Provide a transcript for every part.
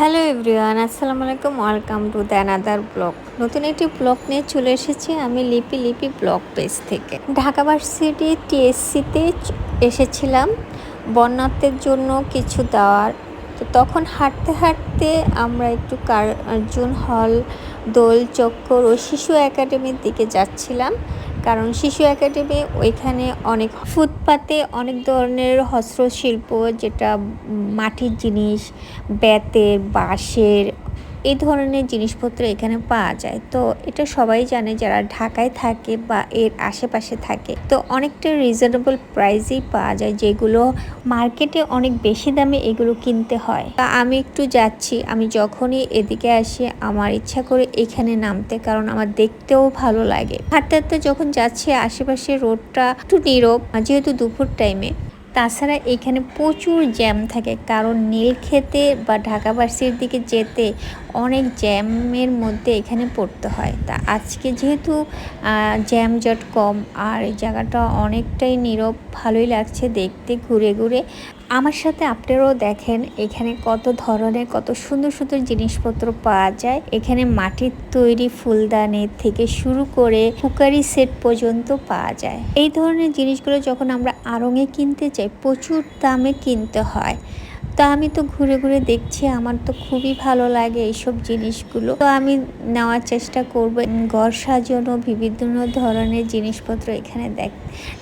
Hello everyone, আসসালামু আলাইকুম। Welcome to the another blog নতুন একটি ব্লগ নিয়ে চলে এসেছি আমি লিপি লিপি ব্লগ পেজ থেকে। ঢাকা ভার্সিটি টিএসসিতে এসেছিলাম। বন্যার্থের জন্য কিছু দেওয়ার। তো তখন হাঁটতে হাঁটতে আমরা একটু কার্জুন হল দোল চক্কর ও শিশু একাডেমির দিকে যাচ্ছিলাম। কারণ শিশু একাডেমি ওইখানে অনেক ফুটপাতে অনেক ধরনের হস্তশিল্প যেটা মাটির জিনিস বেতের বাঁশের এই ধরনের জিনিসপত্র এখানে পাওয়া যায়। তো এটা সবাই জানে যারা ঢাকায় থাকে বা এর আশেপাশে থাকে। তো অনেকটা রিজনেবল প্রাইসেই পাওয়া যায় যেগুলো মার্কেটে অনেক বেশি দামে এগুলো কিনতে হয়। তা আমি একটু যাচ্ছি, আমি যখনই এদিকে আসি, আমার ইচ্ছা করে এখানে নামতে কারণ আমার দেখতেও ভালো লাগে। হাঁটতে হাঁটতে যখন যাচ্ছি আশেপাশে রোডটা একটু নীরব। যেহেতু দুপুর টাইমে তাছাড়া এখানে প্রচুর জ্যাম থাকে, কারণ নীল খেতে বা ঢাকা বাসির দিকে যেতে অনেক জ্যামের মধ্যে এখানে পড়তে হয়। তা আজকে যেহেতু জ্যাম জট কম, আর জায়গাটা অনেকটাই নীরব, ভালোই লাগছে দেখতে, ঘুরে ঘুরে। আমার সাথে আপনারাও দেখেন, এখানে কত ধরনের, কত সুন্দর সুন্দর জিনিসপত্র পাওয়া যায়। এখানে মাটির তৈরি ফুলদানি থেকে শুরু করে কুকারি সেট পর্যন্ত পাওয়া যায়। এই ধরনের জিনিসগুলো যখন আমরা আড়ঙে কিনতে চাই প্রচুর দামে কিনতে হয়। তা আমি তো ঘুরে ঘুরে দেখছি, আমার তো খুবই ভালো লাগে এইসব জিনিসগুলো। তো আমি নেওয়ার চেষ্টা করব, ঘর সাজানো, বিভিন্ন ধরনের জিনিসপত্র এখানে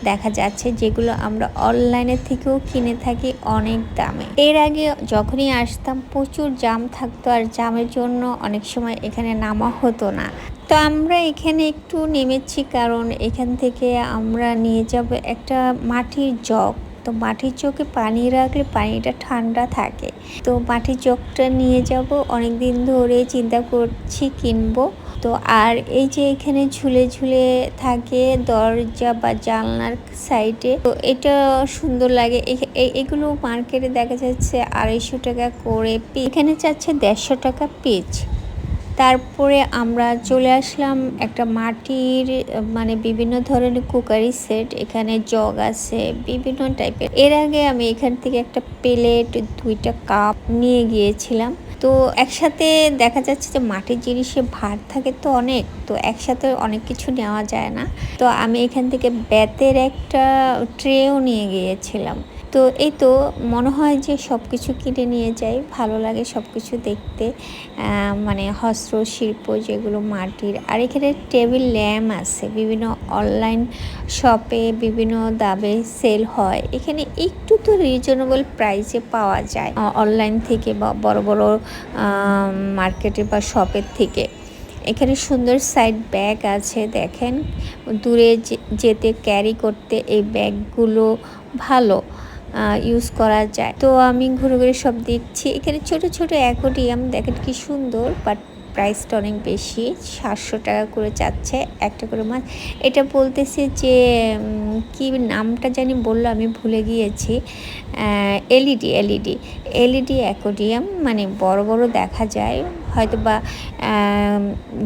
দেখা যাচ্ছে, যেগুলো আমরা অনলাইনের থেকেও কিনে থাকি অনেক দামে। এর আগে যখনই আসতাম, প্রচুর জাম থাকতো আর জামের জন্য অনেক সময় এখানে নামা হতো না। তো আমরা এখানে একটু নেমেছি, কারণ এখান থেকে আমরা নিয়ে যাব একটা মাটির জগ। তো মাটির চোখে পানি রাখলে পানিটা ঠান্ডা থাকে। তো মাটির চোখটা নিয়ে যাব অনেক দিন ধরে চিন্তা করছি কিনবো। তো আর এই যে এখানে ঝুলে ঝুলে থাকে দরজা বা জানলার সাইডে, তো এটা সুন্দর লাগে। এগুলো মার্কেটে দেখা যাচ্ছে আড়াইশো টাকা করে এখানে চাচ্ছে দেড়শো টাকা পিচ তারপরে আমরা চলে আসলাম একটা মাটির মানে বিভিন্ন ধরনের কুকারি সেট, এখানে জগ আছে, বিভিন্ন টাইপের। এর আগে আমি এখান থেকে একটা প্লেট, দুইটা কাপ নিয়ে গিয়েছিলাম। তো একসাথে দেখা যাচ্ছে যে মাটির জিনিসে ভার থাকে তো অনেক, তো একসাথে অনেক কিছু নেওয়া যায় না। তো আমি এখান থেকে ব্যাতের একটা ট্রেও নিয়ে গিয়েছিলাম। তো এই তো মনে হয় যে সব কিছু কিনে নিয়ে যাই, ভালো লাগে সব কিছু দেখতে মানে হস্তশিল্প যেগুলো মাটির। আর এখানে টেবিল, ল্যাম্প আছে। বিভিন্ন অনলাইন শপে বিভিন্ন দামে সেল হয়। এখানে একটু তো রিজনেবল প্রাইসে পাওয়া যায়। অনলাইন থেকে বা বড় বড় মার্কেটে বা শপের থেকে। এখানে সুন্দর সাইড ব্যাগ আছে, দেখেন। দূরে যেতে ক্যারি করতে এই ব্যাগগুলো ভালো ইউজ করা যায়। তো আমি ঘুরে ঘুরে সব দেখছি। এখানে ছোট ছোট অ্যাকোডিয়াম দেখেন কি সুন্দর বাট প্রাইসটা অনেক বেশি, সাতশো টাকা করে চাচ্ছে একটা করে মাছ এটা বলতেছে যে কি নামটা জানি বলল, আমি ভুলে গিয়েছি। এলইডি এলইডি এলইডি অ্যাকোডিয়াম মানে বড় বড় দেখা যায়। হয়তো বা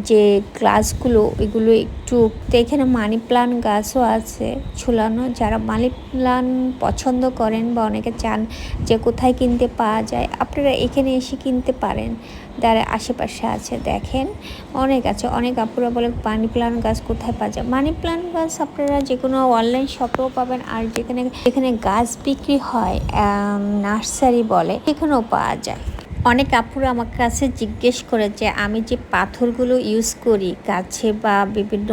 যে গ্লাসগুলো, এগুলো একটু তো এখানে মানি প্লান্ট গাছও আছে ঝুলানো। যারা মানি প্লান্ট পছন্দ করেন বা অনেকে চান যে কোথায় কিনতে পাওয়া যায়, আপনারা এখানে এসে কিনতে পারেন। যারা আশেপাশে আছে, দেখেন, অনেক আছে। অনেক আপুরা বলে, মানি প্লান্ট গাছ কোথায় পাওয়া যায়? মানি প্লান্ট গাছ আপনারা যে কোনো অনলাইন শপেও পাবেন, আর যেখানে যেখানে গাছ বিক্রি হয় নার্সারি বলে, সেখানেও পাওয়া যায়। অনেক আপুরা আমার কাছে জিজ্ঞেস করে যে, আমি যে পাথরগুলো ইউজ করি গাছে বা বিভিন্ন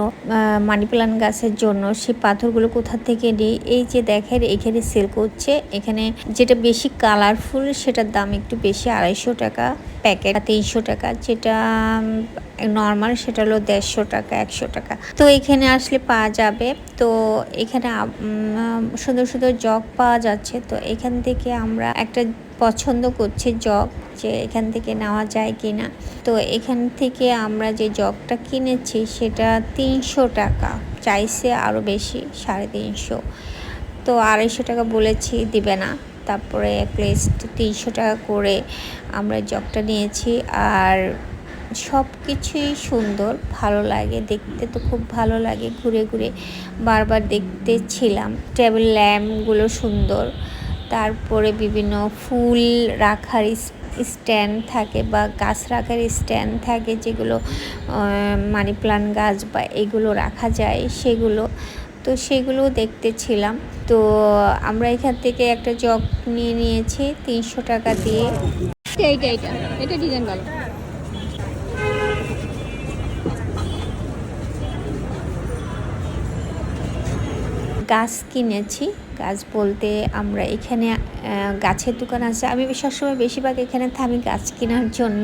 মানি প্লান্ট গাছের জন্য, সেই পাথরগুলো কোথা থেকে নিই? এই যে দেখেন, এখানে সেল করছে। এখানে যেটা বেশি কালারফুল সেটার দাম একটু বেশি, আড়াইশো টাকা। প্যাকেট তিনশো টাকা, যেটা নর্মাল সেটা হলো দেড়শো টাকা, একশো টাকা। তো এখানে আসলে পাওয়া যাবে। তো এখানে সুন্দর সুন্দর জগ পাওয়া যাচ্ছে। তো এখান থেকে আমরা একটা পছন্দ করছি জগ, যে এখান থেকে নেওয়া যায় কি না তো এখান থেকে আমরা যে জগটা কিনেছি, সেটা তিনশো টাকা। চাইছে আরও বেশি, সাড়ে তিনশো। তো আড়াইশো টাকা বলেছি, দিবে না। তারপরে এক প্লেস তিনশো টাকা করে আমরা জগটা নিয়েছি আর সব কিছুই সুন্দর, ভালো লাগে, দেখতে তো খুব ভালো লাগে, ঘুরে ঘুরে বারবার দেখতে ছিলাম টেবিল ল্যাম্পগুলো সুন্দর, তারপরে বিভিন্ন ফুল রাখার স্ট্যান্ড থাকে বা গাছ রাখার স্ট্যান্ড থাকে যেগুলো মানি প্লান্ট গাছ বা এগুলো রাখা যায় সেগুলো। তো সেগুলো দেখতেছিলাম। তো আমরা এখান থেকে একটা জগ নিয়ে নিয়েছি তিনশো টাকা দিয়ে। এইটা এইটা এটা ডিজাইন ভালো। গাছ কিনেছি গাছ বলতে আমরা এখানে গাছের দোকান আছে। আমি সবসময় বেশিরভাগ এখানে থামি গাছ কেনার জন্য।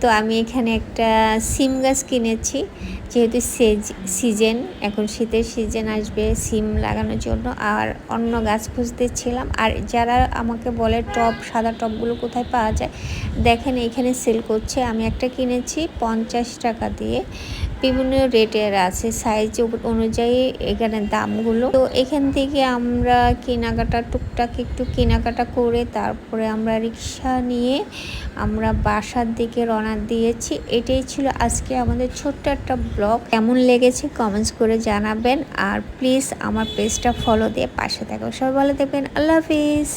তো আমি এখানে একটা সিম গাছ কিনেছি। যেহেতু সিজন এখন শীতের সিজন আসবে, সিম লাগানোর জন্য, আর অন্য গাছ খুঁজতেছিলাম। আর যারা আমাকে বলে টপ, সাদা টপগুলো কোথায় পাওয়া যায়, দেখেন এখানে সেল করছে। আমি একটা কিনেছি পঞ্চাশ টাকা দিয়ে। বিভিন্ন রেটের আছে সাইজ অনুযায়ী এখানে দামগুলো। তো এখান থেকে আমরা কেনাকাটা, টুকটাক একটু কেনাকাটা করে তারপরে আমরা রিক্সা নিয়ে আমরা বাসার দিকে রওনা দিয়েছি। এটাই ছিল আজকে আমাদের ছোট্ট একটা ব্লগ। কেমন লেগেছে কমেন্টস করে জানাবেন। আর প্লিজ আমার পেজটা ফলো দিয়ে পাশে থাকো। সবাই ভালো দেখবেন আল্লাহ হাফিজ।